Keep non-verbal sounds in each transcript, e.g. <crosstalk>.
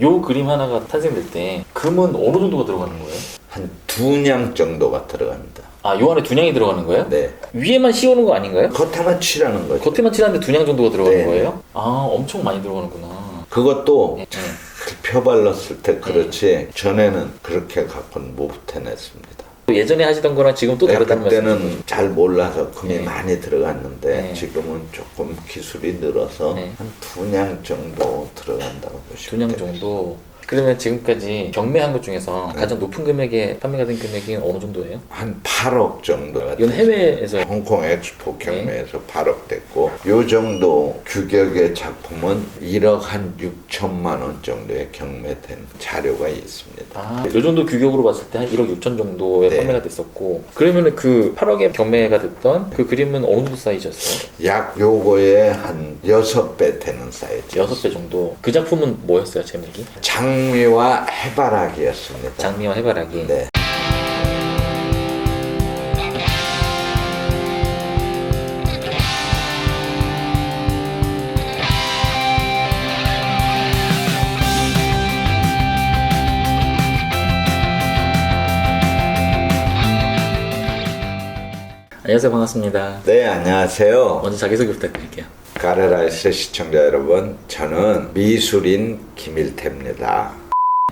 요 그림 하나가 탄생될 때 금은 어느 정도가 들어가는 거예요? 한 두냥 정도가 들어갑니다. 아, 요 안에 두 냥이 들어가는 거예요? 네. 위에만 씌우는 거 아닌가요? 겉에만 칠하는 거죠. 겉에만 칠하는데 두냥 정도가 들어가는 네. 거예요? 아, 엄청 많이 들어가는구나. 그것도 네. 표 발랐을 때 그렇지 전에는 그렇게 갖고는 못 해냈습니다. 예전에 하시던 거랑 지금 또 네, 다르다는 말씀이죠? 그때는 잘 몰라서 금이 네. 많이 들어갔는데 네. 지금은 조금 기술이 늘어서 네. 한두 냥 정도 들어간다고 보시면 두냥 돼요. 정도. 그러면 지금까지 경매한 것 중에서 네. 가장 높은 금액에 판매가 된 금액이 어느 정도예요? 한 8억 정도가 이건 해외에서 홍콩 네. 엑스포 경매에서 8억 됐고 요 정도 규격의 작품은 1억 한 6천만 원 정도의 경매된 자료가 있습니다. 아, 요 정도 규격으로 봤을 때 한 1억 6천 정도에 네. 판매가 됐었고 그러면은 그 8억에 경매가 됐던 그 그림은 어느 정도 사이즈였어요? 약 요거의 한 6배 되는 사이즈. 6배 정도. 그 작품은 뭐였어요, 제목이? 장미와 해바라기였습니다. 장미와 해바라기. 네. 안녕하세요, 반갑습니다. 네, 안녕하세요. 먼저 자기소개 부탁드릴게요. 가르라이스 시청자 여러분, 저는 미술인 김일태입니다.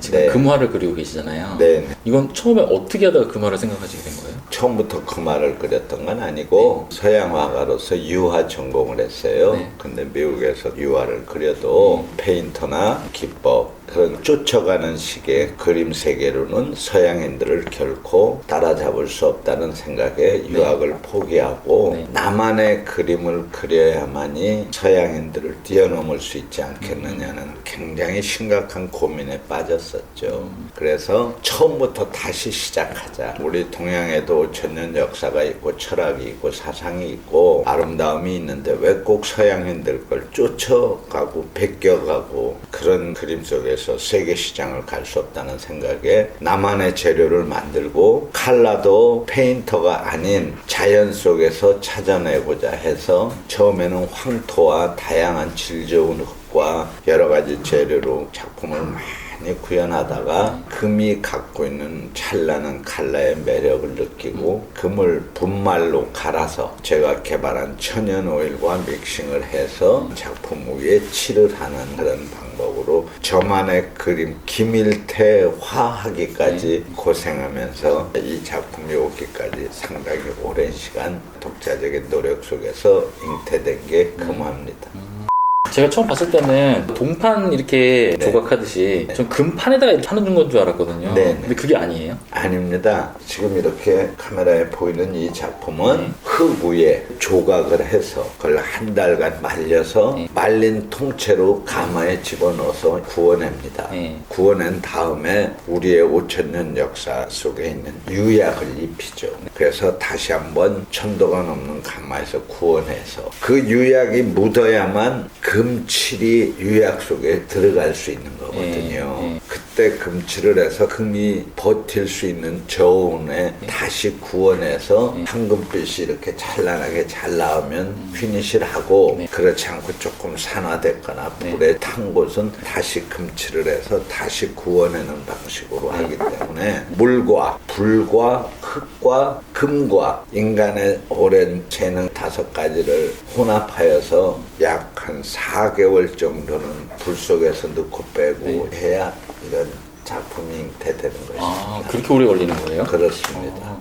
지금 네. 금화를 그리고 계시잖아요. 네, 이건 처음에 어떻게 하다가 금화를 생각하시게 된 거예요? 처음부터 그 말을 그렸던 건 아니고 서양 화가로서 유화 전공을 했어요. 네. 근데 미국에서 유화를 그려도 페인터나 기법 그런 쫓아가는 식의 그림 세계로는 서양인들을 결코 따라잡을 수 없다는 생각에 유학을 포기하고 네. 나만의 그림을 그려야만이 서양인들을 뛰어넘을 수 있지 않겠느냐는 굉장히 심각한 고민에 빠졌었죠. 그래서 처음부터 다시 시작하자. 우리 동양에도 5천년 역사가 있고 철학이 있고 사상이 있고 아름다움이 있는데 왜 꼭 서양인들 걸 쫓아가고 베껴가고 그런 그림 속에서 세계 시장을 갈 수 없다는 생각에 나만의 재료를 만들고 칼라도 페인터가 아닌 자연 속에서 찾아내고자 해서 처음에는 황토와 다양한 질 좋은 흙과 여러 가지 재료로 작품을 많이 구현하다가 금이 갖고 있는 찬란한 칼라의 매력을 느끼고 금을 분말로 갈아서 제가 개발한 천연 오일과 믹싱을 해서 작품 위에 칠을 하는 그런 방법 으로 저만의 그림 김일태 화하기까지 고생하면서 이 작품이 오기까지 상당히 오랜 시간 독자적인 노력 속에서 잉태된 게 금화입니다. 제가 처음 봤을 때는 동판 이렇게 네. 조각하듯이 전 금판에다가 이렇게 하는 건 줄 알았거든요. 네, 네. 근데 그게 아니에요. 아닙니다. 지금 이렇게 카메라에 보이는 이 작품은 네. 흙 위에 조각을 해서 그걸 한 달간 말려서 네. 말린 통째로 가마에 집어넣어서 구워냅니다. 네. 구워낸 다음에 우리의 5천년 역사 속에 있는 유약을 입히죠. 그래서 다시 한번 천도가 넘는 가마에서 구워내서 그 유약이 묻어야만 금칠이 유약 속에 들어갈 수 있는 거거든요. 네, 네. 그때 금칠을 해서 금이 버틸 수 있는 저온에 다시 구워내서 황금빛이 이렇게 찬란하게 잘 나오면 피니시를 하고 네. 그렇지 않고 조금 산화됐거나 네. 불에 탄 곳은 다시 금칠을 해서 다시 구워내는 방식으로 하기 때문에 물과 불과 흙과 금과 인간의 오랜 재능 다섯 가지를 혼합하여서 약 한 4개월 정도는 불 속에서 넣고 빼고 해야 이런 작품이 잉태되는 것입니다. 아 그렇게 오래 걸리는 거예요? 그렇습니다.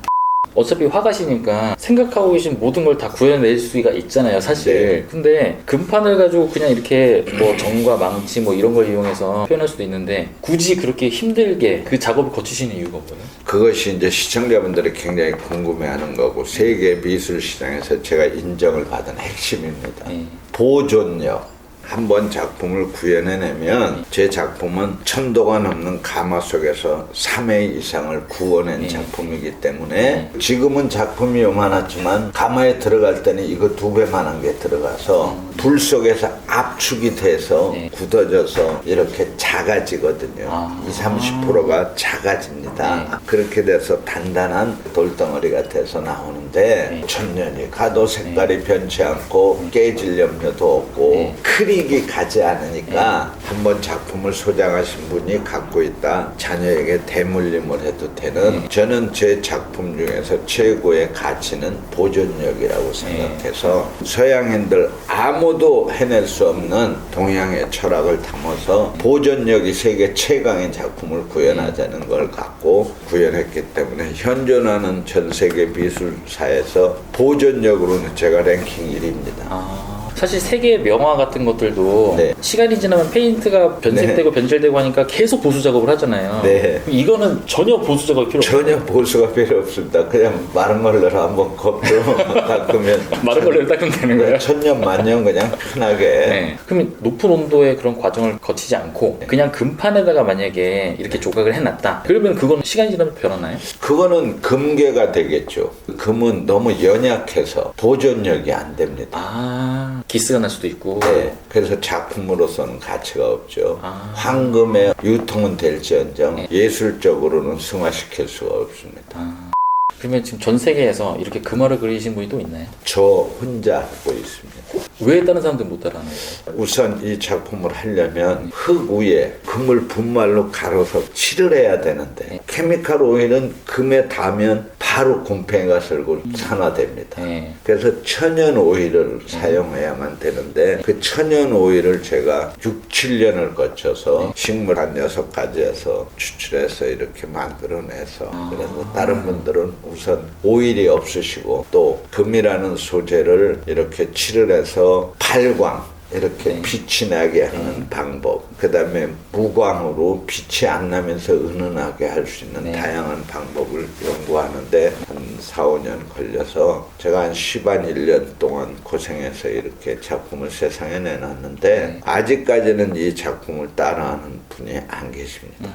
어차피 화가시니까 생각하고 계신 모든 걸 다 구현해낼 수가 있잖아요, 사실. 네. 근데 금판을 가지고 그냥 이렇게 뭐 정과 망치 뭐 이런 걸 이용해서 표현할 수도 있는데 굳이 그렇게 힘들게 그 작업을 거치시는 이유가 뭐예요? 그것이 이제 시청자분들이 굉장히 궁금해하는 거고 세계 미술 시장에서 제가 인정을 받은 핵심입니다. 네. 보존력. 한 번 작품을 구현해내면 제 작품은 천도가 넘는 가마 속에서 3회 이상을 구워낸 네. 작품이기 때문에 지금은 작품이 요만하지만 가마에 들어갈 때는 이거 두 배만한 게 들어가서 불 속에서 압축이 돼서 네. 굳어져서 이렇게 작아지거든요. 아. 20, 30%가 작아집니다. 네. 그렇게 돼서 단단한 돌덩어리가 돼서 나오는데 네. 천년이 가도 색깔이 변치 않고 깨질 염려도 없고 네. 크릭이 가지 않으니까 한 번 작품을 소장하신 분이 갖고 있다. 자녀에게 대물림을 해도 되는 저는 제 작품 중에서 최고의 가치는 보존력이라고 생각해서 서양인들 아무도 해낼 수 없는 동양의 철학을 담아서 보존력이 세계 최강의 작품을 구현하자는 걸 갖고 구현했기 때문에 현존하는 전 세계 미술사에서 보존력으로는 제가 랭킹 1위입니다. 아, 사실 세계 명화 같은 것들도 네. 시간이 지나면 페인트가 변색되고 변질되고 하니까 계속 보수 작업을 하잖아요. 네. 그럼 이거는 전혀 보수 작업이 필요 없어요. 전혀 보수가 필요 없습니다. 그냥 마른 걸로 한번 겉으로 <laughs> 닦으면 마른 걸로 닦으면 되는 거예요? 천년 만년 그냥 편하게 네. 그러면 높은 온도의 그런 과정을 거치지 않고 그냥 금판에다가 만약에 이렇게 조각을 해놨다. 그러면 그건 시간이 지나면 변하나요? 그거는 금괴가 되겠죠. 금은 너무 연약해서 보존력이 안 됩니다. 아, 기스가 날 수도 있고. 네, 그래서 작품으로서는 가치가 없죠. 아. 황금의 유통은 될지언정 네. 예술적으로는 승화시킬 수가 없습니다. 그러면 지금 전 세계에서 이렇게 금화를 그리신 분이 또 있나요? 저 혼자 하고 있습니다. 왜 다른 사람들 못 따라하는 거예요? 우선 이 작품을 하려면 흙 위에 금을 분말로 갈아서 칠을 해야 되는데 케미칼 오일은 금에 닿으면 바로 곰팡이가 슬고 산화됩니다. 네. 그래서 천연 오일을 사용해야만 되는데 그 천연 오일을 제가 6, 7년을 거쳐서 식물 한 여섯 가지에서 추출해서 이렇게 만들어내서 그래서 다른 분들은 우선 오일이 없으시고 또 금이라는 소재를 이렇게 칠을 해서 발광 이렇게 네. 빛이 나게 하는 방법 그 다음에 무광으로 빛이 안 나면서 은은하게 할 수 있는 네. 다양한 방법을 연구하는데 한 4, 5년 걸려서 제가 한 10한 1년 동안 고생해서 이렇게 작품을 세상에 내놨는데 네. 아직까지는 이 작품을 따라하는 분이 안 계십니다.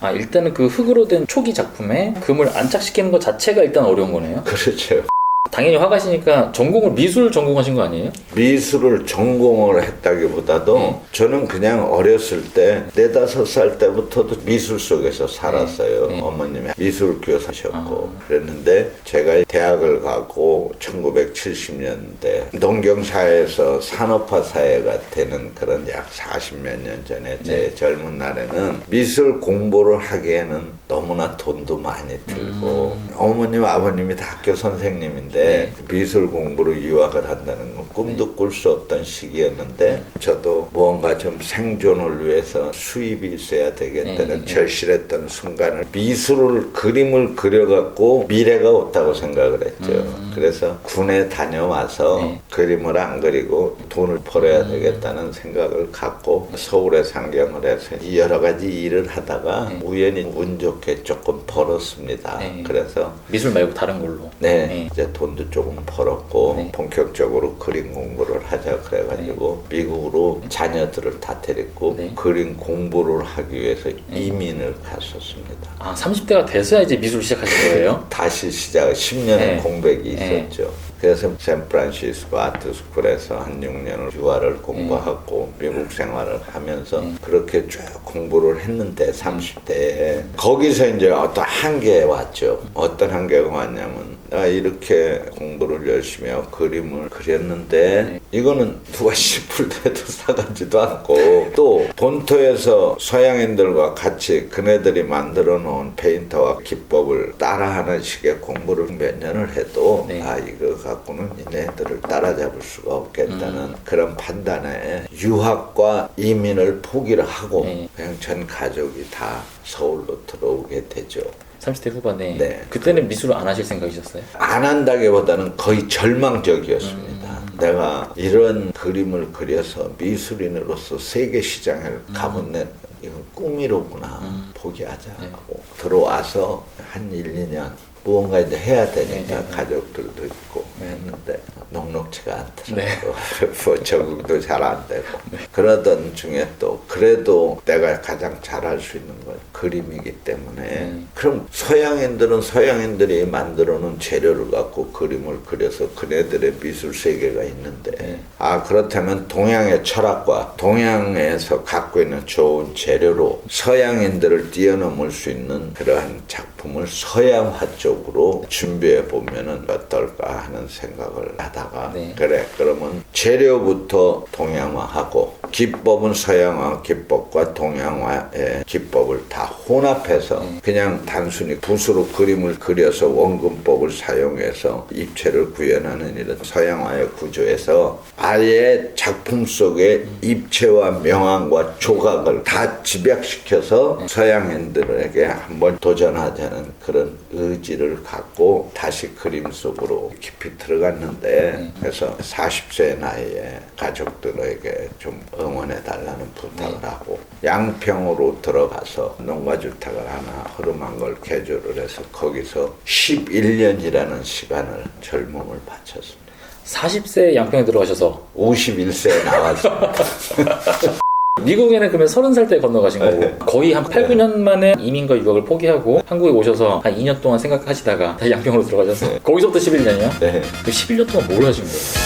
아, 일단은 그 흙으로 된 초기 작품에 금을 안착시키는 것 자체가 일단 어려운 거네요. 그렇죠. 당연히 화가시니까 전공을 미술 전공하신 거 아니에요? 미술을 전공을 했다기보다도 네. 저는 그냥 어렸을 때 네다섯 살 때부터도 미술 속에서 살았어요. 네. 네. 어머님이 미술 교사셨고 아. 그랬는데 제가 대학을 가고 1970년대 농경사회에서 산업화 사회가 되는 그런 약 40몇 년 전에 제 네. 젊은 날에는 미술 공부를 하기에는 너무나 돈도 많이 들고 어머님 아버님이 다 학교 선생님인데 음. 네. 미술 공부로 유학을 한다는 건 꿈도 꿀 수 없던 시기였는데 저도 무언가 좀 생존을 위해서 수입이 있어야 되겠다는 네, 네. 절실했던 순간을 미술을 그림을 그려갖고 미래가 없다고 생각을 했죠. 그래서 군에 다녀와서 음. 네. 그림을 안 그리고 돈을 벌어야 되겠다는 생각을 갖고 서울에 상경을 해서 이 여러 가지 일을 하다가 네. 우연히 운 좋게 조금 벌었습니다. 네. 그래서 미술 말고 다른 걸로. 네, 네. 이제 돈도 조금 벌었고 네. 본격적으로 그림 공부를 하자 그래가지고 미국으로 자녀들을 다 데리고 네. 그림 공부를 하기 위해서 이민을 갔었습니다. 아, 30대가 돼서야 이제 미술 시작하신 거예요? 다시 시작 10년의 네. 공백이 네. 있었죠. 그래서 샌프란시스코 아트스쿨에서 한 6년을 유화를 공부하고 미국 생활을 하면서 네. 그렇게 쭉 공부를 했는데 30대에 거기서 이제 어떤 한계에 왔죠. 어떤 한계가 왔냐면 나 이렇게 공부를 열심히 하고 그림을 그렸는데 네. 이거는 누가 <laughs> 씨풀 대도 사가지도 않고 또 본토에서 서양인들과 같이 그네들이 만들어 놓은 페인터와 기법을 따라하는 식의 공부를 몇 년을 해도 네. 아 이거 갖고는 얘네들을 따라잡을 수가 없겠다는 음. 그런 판단에 유학과 이민을 포기를 하고 네. 그냥 전 가족이 다 서울로 들어오게 되죠. 30대 후반에. 네. 그때는 미술을 안 하실 생각이셨어요? 안 한다기보다는 거의 절망적이었습니다. 음. 내가 이런 그림을 그려서 미술인으로서 세계 시장을 음. 가보는 이건 꿈이로구나 포기하자 하고 들어와서 한 1, 2년 무언가 이제 해야 되니까 네, 네. 가족들도 있고 네. 했는데 녹록치가 않더라고 네. 뭐 적응도 잘 안 되고 그러던 중에 또 그래도 내가 가장 잘할 수 있는 건 그림이기 때문에 네. 그럼 서양인들은 서양인들이 만들어 놓은 재료를 갖고 그림을 그려서 그네들의 미술 세계가 있는데 네. 아 그렇다면 동양의 철학과 동양에서 갖고 있는 좋은 재료로 서양인들을 뛰어넘을 수 있는 그러한 작품 작품을 서양화 쪽으로 준비해 보면은 어떨까 하는 생각을 하다가 네. 그래 그러면 재료부터 동양화하고 기법은 서양화 기법과 동양화의 기법을 다 혼합해서 네. 그냥 단순히 붓으로 그림을 그려서 원근법을 사용해서 입체를 구현하는 이런 서양화의 구조에서 아예 작품 속에 입체와 명암과 조각을 다 집약시켜서 서양인들에게 한번 도전하자는 그런 의지를 갖고 다시 그림 속으로 깊이 들어갔는데 그래서 40세 나이에 가족들에게 좀 응원해 달라는 부탁을 하고 양평으로 들어가서 농가 주택을 하나 허름한 걸 개조를 해서 거기서 11년이라는 시간을 젊음을 바쳤습니다. 40세 양평에 들어가셔서 51세에 나왔습니다. <laughs> 미국에는 그러면 30살 때 건너가신 거고 네. 거의 한 8, 9년 만에 이민과 유학을 포기하고 한국에 오셔서 한 2년 동안 생각하시다가 다시 양평으로 들어가셔서 거기서부터 11년이요? 네. 그 11년 동안 뭘 하신 거예요?